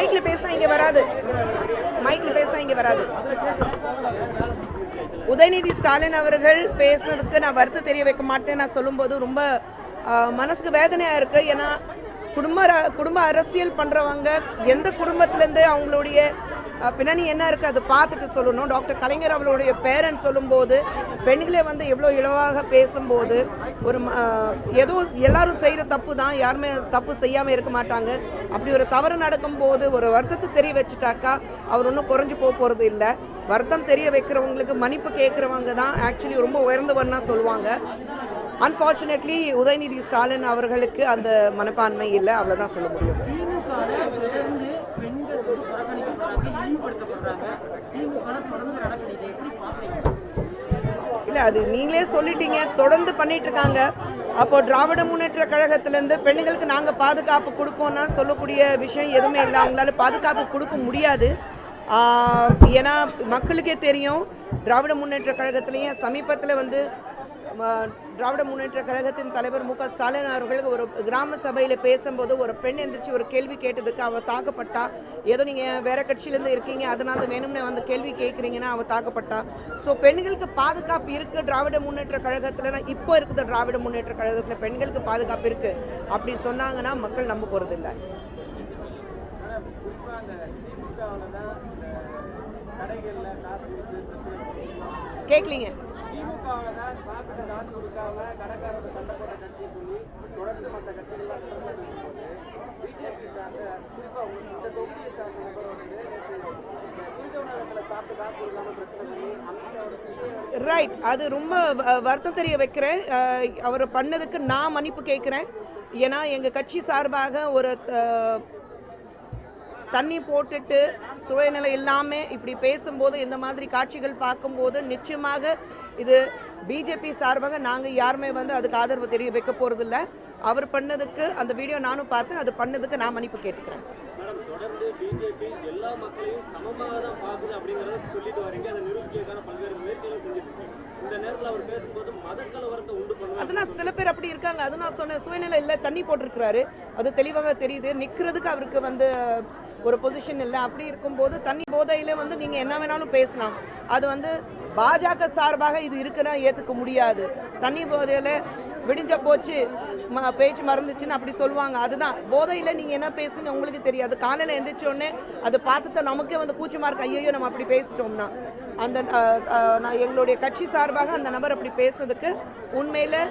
மைக்ல பேசினா இங்க வராது. மைக்ல பேசினா இங்க வராது. உதயநிதி ஸ்டாலின் அவர்கள் பேசுனதுக்கு நான் வருத்தம் தெரிய வைக்க மாட்டேன். நான் சொல்லும்போது ரொம்ப மனசுக்கு வேதனையா இருக்கு. ஏன்னா குடும்ப ர- குடும்ப அரசியல் பண்றவங்க எந்த குடும்பத்திலேருந்து அவங்களுடைய பின்னணி என்ன இருக்குது அதை பார்த்துட்டு சொல்லணும். டாக்டர் கலைஞர் அவர்களுடைய பேரன் சொல்லும்போது பெண்களே வந்து எவ்வளோ இலவாக பேசும்போது ஒரு ம- ஏதோ எல்லாரும் செய்கிற தப்பு தான் யாருமே தப்பு செய்யாமல் இருக்க மாட்டாங்க. அப்படி ஒரு தவறு நடக்கும்போது ஒரு வருத்தத்தை தெரிய வச்சுட்டாக்கா அவர் ஒன்றும் குறைஞ்சு போக போகிறது இல்லை. வருத்தம் தெரிய வைக்கிறவங்களுக்கு மன்னிப்பு கேட்குறவங்க தான் ஆக்சுவலி ரொம்ப உயர்ந்தவர்னா சொல்லுவாங்க. அன்ஃபார்ச்சுனேட்லி உதயநிதி ஸ்டாலின் அவர்களுக்கு அந்த மனப்பான்மை இல்லை அவ்வளோதான் சொல்ல முடியும் திமுகவில் தொடர்ந்து பெண்கள் வந்து புறக்கணிக்கப்படுறாங்க இழிவுபடுத்தப்படுறாங்க திமுக தொடர்ந்து நடக்குது. இதை எப்படி பார்க்குறீங்க? இல்லை அது நீங்களே சொல்லிட்டீங்க. தொடர்ந்து பண்ணிட்டு இருக்காங்க அப்போ திராவிட முன்னேற்ற கழகத்திலேருந்து பெண்களுக்கு நாங்கள் பாதுகாப்பு கொடுப்போம்னா சொல்லக்கூடிய விஷயம் எதுவுமே இல்லை. அவங்களால பாதுகாப்பு கொடுக்க முடியாது. ஏன்னா மக்களுக்கே தெரியும். திராவிட முன்னேற்ற கழகத்திலேயும் சமீபத்தில் வந்து திராவிட முன்னேற்ற கழகத்தின் தலைவர் மு க ஸ்டாலின் அவர்கள் ஒரு கிராம சபையில் பேசும்போது ஒரு பெண் எந்திரிச்சு ஒரு கேள்வி கேட்டதுக்கு அவள் தாக்கப்பட்டா. ஏதோ நீங்கள் வேற கட்சியிலேருந்து இருக்கீங்க அதனால வேணும்னு வந்து கேள்வி கேட்குறீங்கன்னா அவள் தாக்கப்பட்டா. ஸோ பெண்களுக்கு பாதுகாப்பு இருக்கு திராவிட முன்னேற்ற கழகத்தில். இப்போ இருக்குது திராவிட முன்னேற்ற கழகத்தில் பெண்களுக்கு பாதுகாப்பு இருக்கு. அப்படி சொன்னாங்கன்னா மக்கள் நம்ப போகிறது இல்லை தான் கேட்கலீங்க திமுகவில் தான் சாப்பிட்டு காசு கொடுக்காம சண்டை போட்ட சொல்லி தொடர்ந்து மற்ற கட்சிகள்லாம் பிஜேபி சார்ந்த குறிப்பாக இந்த தொகுதியை சார்ந்த நபர் வந்து ரைட் அது ரொம்ப வ- வருத்தம் தெரிய வைக்கிறேன். அவர் பண்ணதுக்கு நான் மன்னிப்பு கேட்குறேன். ஏன்னா எங்கள் கட்சி சார்பாக ஒரு தண்ணி போட்டுட்டு சுயநிலை இல்லாமல் இப்படி பேசும்போது இந்த மாதிரி காட்சிகள் பார்க்கும்போது நிச்சயமாக இது பிஜேபி சார்பாக நாங்கள் யாருமே வந்து அதுக்கு ஆதரவு தெரிய வைக்க போகிறதில்ல அவர் பண்ணதுக்கு அந்த வீடியோ நானும் பார்த்தேன் அது பண்ணதுக்கு நான் மன்னிப்பு கேட்டுக்கிறேன். தொடர்ந்து பிஜேபி எல்லா மக்களையும் சமமாக தான் பார்க்குது அப்படிங்கிறத சொல்லிட்டு வரீங்க. அதை நிரூபிக்கிறதுக்கான பல்வேறு முயற்சிகளும் செஞ்சுட்டு அவர் அது நான் சில பேர் அப்படி இருக்காங்க. அது நான் சொன்னேன் சூழ்நிலை இல்லை தண்ணி போட்டிருக்கிறாரு. அது தெளிவாக தெரியுது. நிற்கிறதுக்கு அவருக்கு வந்து ஒரு பொசிஷன் இல்லை. அப்படி இருக்கும்போது தண்ணி போதையில வந்து நீங்கள் என்ன வேணாலும் பேசலாம். அது வந்து பாஜக சார்பாக இது இருக்குன்னா ஏற்றுக்க முடியாது. தண்ணி போதையில் விடிஞ்ச போச்சு ம பேச்சு மறந்துச்சுன்னு அப்படி சொல்லுவாங்க. அதுதான். போதையில் நீங்கள் என்ன பேசுங்க உங்களுக்கு தெரியாது. காலையில் எந்திரிச்ச அது பார்த்துட்டு நமக்கே வந்து கூச்சமாக இருக்கு. ஐயோ நம்ம அப்படி பேசிட்டோம்னா. அந்த நான் எங்களுடைய கட்சி சார்பாக அந்த நபர் அப்படி பேசுனதுக்கு உண்மையில்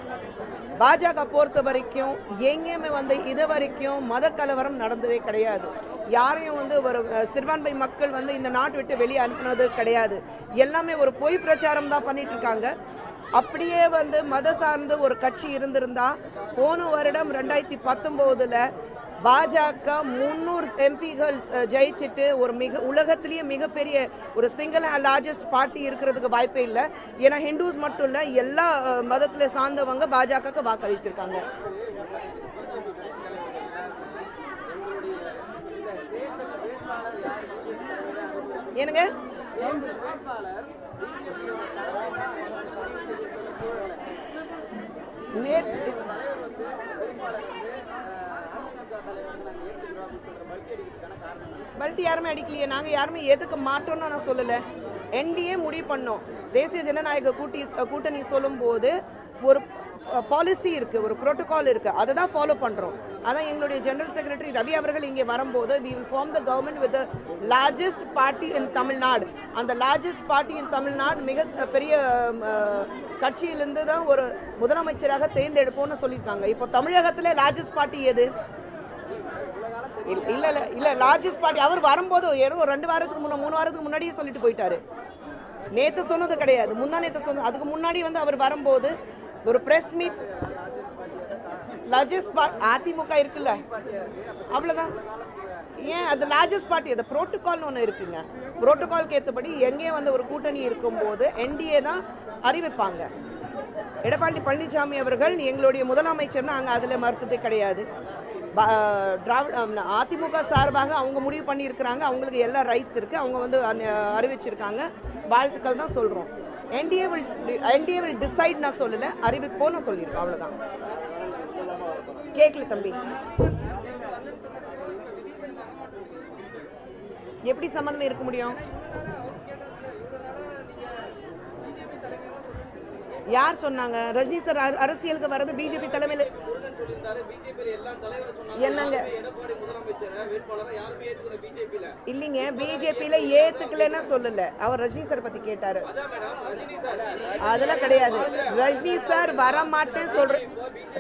பாஜக பொறுத்த வரைக்கும் எங்கேயுமே வந்து இது வரைக்கும் மத கலவரம் நடந்ததே கிடையாது. யாரையும் வந்து ஒரு சிறுபான்மை மக்கள் வந்து இந்த நாட்டை விட்டு வெளியே அனுப்புனது கிடையாது. எல்லாமே ஒரு பொய் பிரச்சாரம் தான் பண்ணிட்டு இருக்காங்க. அப்படியே வந்து மத சார்ந்து ஒரு கட்சி இருந்திருந்தா போன வருடம் ரெண்டாயிரத்தி பத்தொம்போதில் பாஜக முந்நூறு எம்பிகள் ஜெயிச்சுட்டு ஒரு மிக உலகத்திலேயே மிகப்பெரிய ஒரு சிங்கிள் லார்ஜஸ்ட் பார்ட்டி இருக்கிறதுக்கு வாய்ப்பே இல்லை. ஏன்னா ஹிந்துஸ் மட்டும் இல்லை எல்லா மதத்தில் சார்ந்தவங்க பாஜகவுக்கு வாக்களித்திருக்காங்க. என்னங்க? பல்ட்டி யாருமே அடிக்கலையே. நாங்கள் யாருமே எதுக்கு மாட்டோம்னு நான் சொல்லலை. என்டிஏ முடிவு பண்ணோம். தேசிய ஜனநாயக கூட்டி கூட்டணி சொல்லும்போது ஒரு பாலிசி இருக்குது ஒரு ப்ரோட்டோகால் இருக்குது அதை தான் ஃபாலோ பண்ணுறோம் அதான் எங்களுடைய ஜெனரல் செக்ரட்டரி ரவி அவர்கள் இங்கே வரும்போது we will form the government with largest party in Tamil Nadu அந்த லார்ஜஸ்ட் பார்ட்டி இன் தமிழ்நாடு மிக பெரிய கட்சியிலிருந்து தான் ஒரு முதலமைச்சராக தேர்ந்தெடுப்போம்னு சொல்லியிருக்காங்க. இப்போ தமிழகத்தில் லார்ஜஸ்ட் பார்ட்டி எது? இல்லை இல்லை இல்லை லார்ஜஸ்ட் பார்ட்டி அவர் வரும்போது ஏதோ ஒரு ரெண்டு வாரத்துக்கு முன்ன மூணு வாரத்துக்கு முன்னாடியே சொல்லிட்டு போயிட்டாரு. நேற்று சொன்னது கிடையாது. முந்தா நேற்று சொன்னது அதுக்கு முன்னாடி வந்து அவர் வரும்போது ஒரு press meet largest party AIADMK இருக்குல்ல? அவ்வளோதான் ஏன்? அது லார்ஜஸ்ட் பார்ட்டி அது ப்ரோட்டோகால்னு ஒன்று இருக்குங்க. ப்ரோட்டோகால்க்கு ஏற்றபடி எங்கேயும் வந்து ஒரு கூட்டணி இருக்கும்போது என்டிஏ தான் அறிவிப்பாங்க. எடப்பாடி பழனிசாமி அவர்கள் எங்களுடைய முதலமைச்சர்னு அங்கே அதில் மறுத்ததே கிடையாது. திராவிட அதிமுக சார்பாக அவங்க முடிவு பண்ணியிருக்கிறாங்க. அவங்களுக்கு எல்லா ரைட்ஸ் இருக்குது அவங்க வந்து அறிவிச்சிருக்காங்க. வாழ்த்துக்கள் தான் சொல்கிறோம் NDA will NDA will decide நான் சொல்லலை. அறிவிப்போன்னு நான் சொல்லியிருக்கேன். அவ்வளோதான் கேட்கல தம்பி. எப்படி சம்மந்தம் இருக்க முடியும்? யார் சொன்னாங்க? ரஜினி சார் அரசியலுக்கு வர்றது பிஜேபி தலைமையில் என்னங்க? இல்லைங்க பிஜேபியில் ஏத்துக்கலைன்னு சொல்லல. அவர் ரஜினி சார் பத்தி கேட்டாரு. அதெல்லாம் கிடையாது. ரஜினி சார் வர மாட்டேன் சொல்ற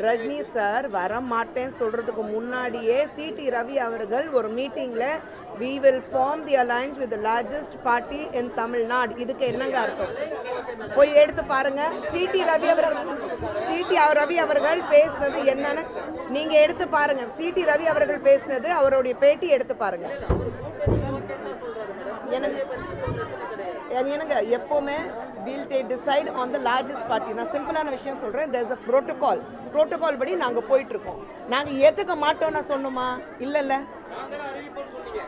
ரஜினி சார் வர மாட்டேன் சொல்றதுக்கு முன்னாடியே சிடி ரவி அவர்கள் ஒரு மீட்டிங்ல we will form the alliance with largest party in Tamil Nadu இதுக்கு என்னங்க அர்த்தம்? போய் எடுத்து பாருங்க. சிடி ரவி அவர்கள் சிடி ரவி அவர்கள் பேசுனது என்னன்னு நீங்க எடுத்து பாருங்க. சிடி ரவி அவர்கள் பேசுனது அவருடைய பேட்டி எடுத்து பாருங்க. எனக்கு என்னங்க? எப்போவுமே will they decide on the largest party நான் சிம்பிளான விஷயம் சொல்கிறேன் தேர்ஸ் அ ப்ரோட்டோகால் ப்ரோட்டோகால் படி நாங்கள் போயிட்டுருக்கோம் நாங்கள் ஏற்றுக்க மாட்டோம்னா சொன்னோமா இல்லைல்ல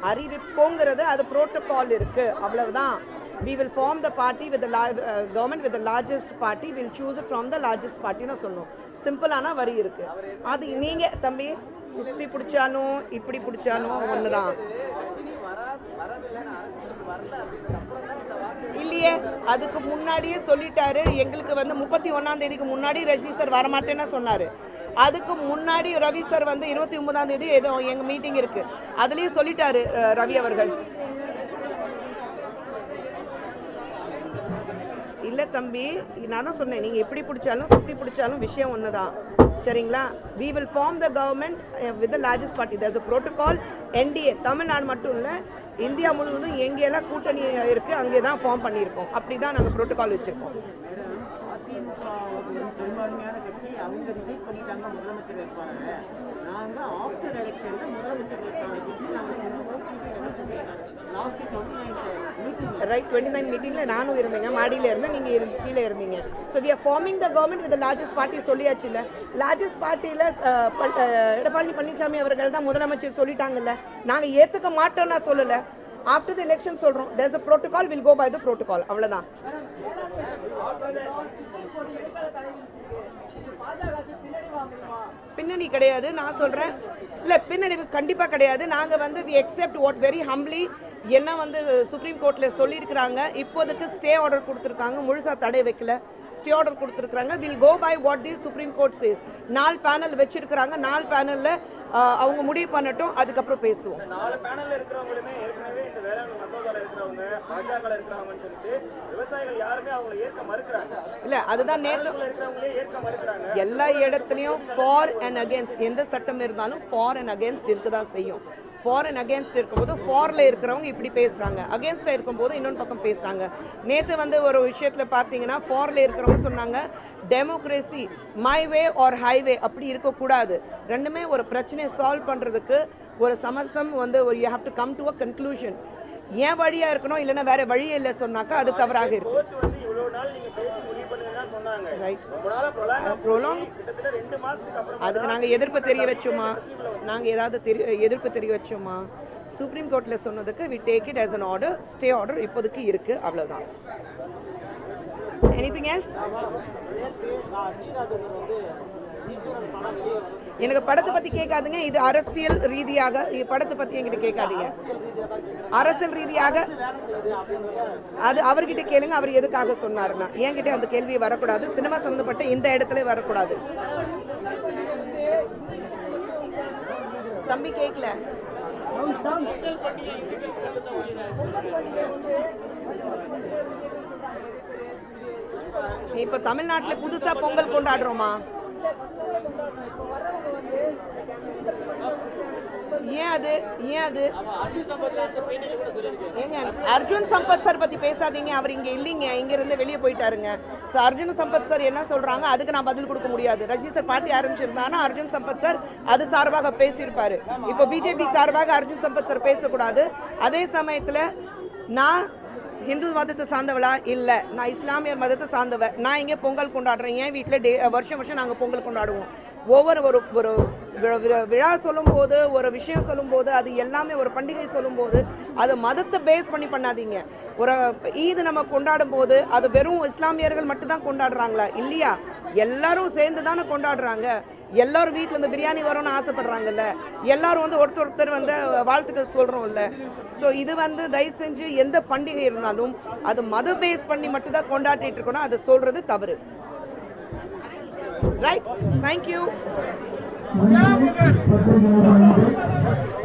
அறிவிப்போங்கிறது அது ப்ரோட்டோகால் இருக்கு அவ்வளவுதான் we will form the party with the lar- uh, government with the largest party we'll choose it from the largest party னு சொன்னோம் சிம்பிளான வரி இருக்கு அது நீங்க தம்பி சுத்தி பிடிச்சாலும் இப்படி பிடிச்சாலும் அப்புறம் தான் முன்னாடியே அதுக்கு முன்னாடியே சொல்லிட்டாரு. எங்களுக்கு வந்து முப்பத்தி ஒன்னாம் தேதிக்கு முன்னாடி ரஜினி சார் வரமாட்டேன்னு சொன்னாரு. அதுக்கு முன்னாடி ரவி சார் வந்து இருபத்தி ஒன்பதாம் தேதி ஏதோ எங்க மீட்டிங் இருக்கு. அதுலயும் சொல்லிட்டாரு அஹ், ரவி அவர்கள். இல்ல தம்பி நான் தான் சொன்னேன் நீங்க எப்படி பிடிச்சாலும் சுத்தி பிடிச்சாலும் விஷயம் ஒண்ணுதான். சரிங்களா? We will form the government with the largest party thus a protocol NDA Tamil Nadu மட்டும் இல்லை இந்தியா முழுவதும் எங்கெல்லாம் கூட்டணி இருக்குது அங்கே தான் ஃபார்ம் பண்ணியிருக்கோம் அப்படி தான் நாங்கள் ப்ரோட்டோகால் வச்சுருக்கோம் நாங்கள் ஆஃப்டர் எலெக்ஷனில் முதலமைச்சர் ரைட் டுவெண்ட்டி நைன் மீட்டிங்கில் நானும் இருந்தேங்க. மாடியில் இருந்தேன் நீங்கள் இரு கீழே இருந்தீங்க. So we are forming the government with largest party சொல்லியாச்சு இல்லை லார்ஜஸ்ட் பார்ட்டியில் எடப்பாடி பழனிசாமி அவர்கள் தான் முதலமைச்சர் சொல்லிட்டாங்கல்ல. நாங்கள் ஏற்றுக்க மாட்டோம்னா சொல்லலை. ஆஃப்டர் த எலெக்ஷன் சொல்கிறோம் there's a protocol will go by the protocol அவ்வளோதான் பின்னணி கிடையாது நான் சொல்றேன். இல்ல பின்னணி கண்டிப்பா கிடையாது. நாங்க வந்து we accept what very humbly என்ன வந்து சுப்ரீம் கோர்ட்ல சொல்லியிருக்கிறாங்க இப்போதைக்கு ஸ்டே ஆர்டர் கொடுத்துருக்காங்க முழுசா தடை வைக்கல. ஸ்டே ஆர்டர் கொடுத்துருக்காங்க will go by what the supreme court says நாலு பேனல் வச்சிருக்கிறாங்க. நாலு பேனல்ல அவங்க முடிவு பண்ணட்டும் அதுக்கப்புறம் பேசுவோம். நாலு பேனல்ல இருக்கிறவங்களுமே ஏற்கனவே இந்த வேளாண் மசோதால இருக்கிறவங்க பாஜக இருக்கிறவங்கன்னு சொல்லிட்டு விவசாயிகள் யாருமே அவங்களை ஏற்க மறுக்கிறாங்க. இல்ல அதுதான் இருக்கிறவங்களே ஏற்க மறுக்கிறாங்க. எல்லா இடத்துலையும் ஃபார் அண்ட் அகேன்ஸ்ட் எந்த சட்டம் இருந்தாலும் ஃபார் அண்ட் அகேன்ஸ்ட் இருக்க தான் செய்யும். ஃபார் அண்ட் அகேன்ஸ்ட் இருக்கும்போது ஃபாரில் இருக்கிறவங்க இப்படி பேசுகிறாங்க அகேன்ஸ்டாக இருக்கும்போது இன்னொன்று பக்கம் பேசுகிறாங்க நேற்று வந்து ஒரு விஷயத்தில் பார்த்தீங்கன்னா ஃபாரில் இருக்கிறவங்க சொன்னாங்க democracy my way or highway அப்படி இருக்கக்கூடாது. ரெண்டுமே ஒரு பிரச்சனையை சால்வ் பண்ணுறதுக்கு ஒரு சமரசம் வந்து ஒரு you have to come to a conclusion ஏன் வழியாக இருக்கணும் இல்லைன்னா வேறு வழியே இல்லை சொன்னாக்கா அது தவறாக இருக்கும். ப்ரொலாங் கிட்டத்தட்ட ரெண்டு மாசத்துக்கு அப்புறம் அதுக்கு நாங்கள் எதிர்ப்பு தெரிய வச்சோமா? நாங்கள் ஏதாவது தெரி எதிர்ப்பு தெரிய வச்சோமா? சுப்ரீம் கோர்ட்டில் சொன்னதுக்கு we take it as an order stay order இப்போதைக்கு இருக்கு. அவ்வளவுதான். எனிதிங் எல்ஸ் எனக்கு படத்தை பத்தி கேட்காதுங்க. இது அரசியல் ரீதியாக இது படத்தை பத்தி என்கிட்ட கேட்காதீங்க. அரசியல் ரீதியாக அது அவர்கிட்ட கேளுங்க அவர் எதுக்காக சொன்னாருன்னா. என்கிட்ட அந்த கேள்வி வரக்கூடாது. சினிமா சம்மந்தப்பட்ட இந்த இடத்துல வரக்கூடாது. தம்பி கேட்கல இப்ப தமிழ்நாட்டுல புதுசா பொங்கல் கொண்டாடுறோமா? ஏன் அது? ஏன் அது? ஏங்க அர்ஜுன் சம்பத் சார் பத்தி பேசாதீங்க. அவர் இங்க இல்லைங்க. இங்க இருந்து வெளியே போயிட்டாருங்க. ஸோ அர்ஜுன் சம்பத் சார் என்ன சொல்றாங்க? அதுக்கு நான் பதில் கொடுக்க முடியாது. ரஜினி சார் பார்ட்டி ஆரம்பிச்சிருந்தாங்கன்னா அர்ஜுன் சம்பத் சார் அது சார்பாக பேசியிருப்பாரு. இப்போ பிஜேபி சார்பாக அர்ஜுன் சம்பத் சார் பேசக்கூடாது. அதே சமயத்துல நான் ஹிந்து மதத்தை சார்ந்தவளா? இல்லை. நான் இஸ்லாமியர் மதத்தை சார்ந்தவ. நான் இங்கே பொங்கல் கொண்டாடுறேன். என் வீட்டில் டே வருஷம் வருஷம் நாங்கள் பொங்கல் கொண்டாடுவோம். ஒவ்வொரு ஒரு ஒரு விழா சொல்லும்போது ஒரு விஷயம் சொல்லும்போது அது எல்லாமே ஒரு பண்டிகை சொல்லும்போது அது மதத்தை பேஸ் பண்ணி பண்ணாதீங்க. ஒரு ஈது நம்ம கொண்டாடும் போது அது வெறும் இஸ்லாமியர்கள் மட்டும்தான் கொண்டாடுறாங்களா? இல்லையா? எல்லாரும் சேர்ந்து தானே கொண்டாடுறாங்க. எல்லாரும் வீட்டில் இந்த பிரியாணி வரும்னு ஆசைப்படுறாங்கல்ல. எல்லாரும் வந்து ஒருத்தர் ஒருத்தர் வந்து வாழ்த்துக்கள் சொல்கிறோம்ல ஸோ இது வந்து தயவு செஞ்சு எந்த பண்டிகை இருந்தாலும் அது மத பேஸ் பண்ணி மட்டும்தான் கொண்டாடிட்டு இருக்கணும். அதை சொல்கிறது தவறு. ரைட் தேங்க்யூ சரி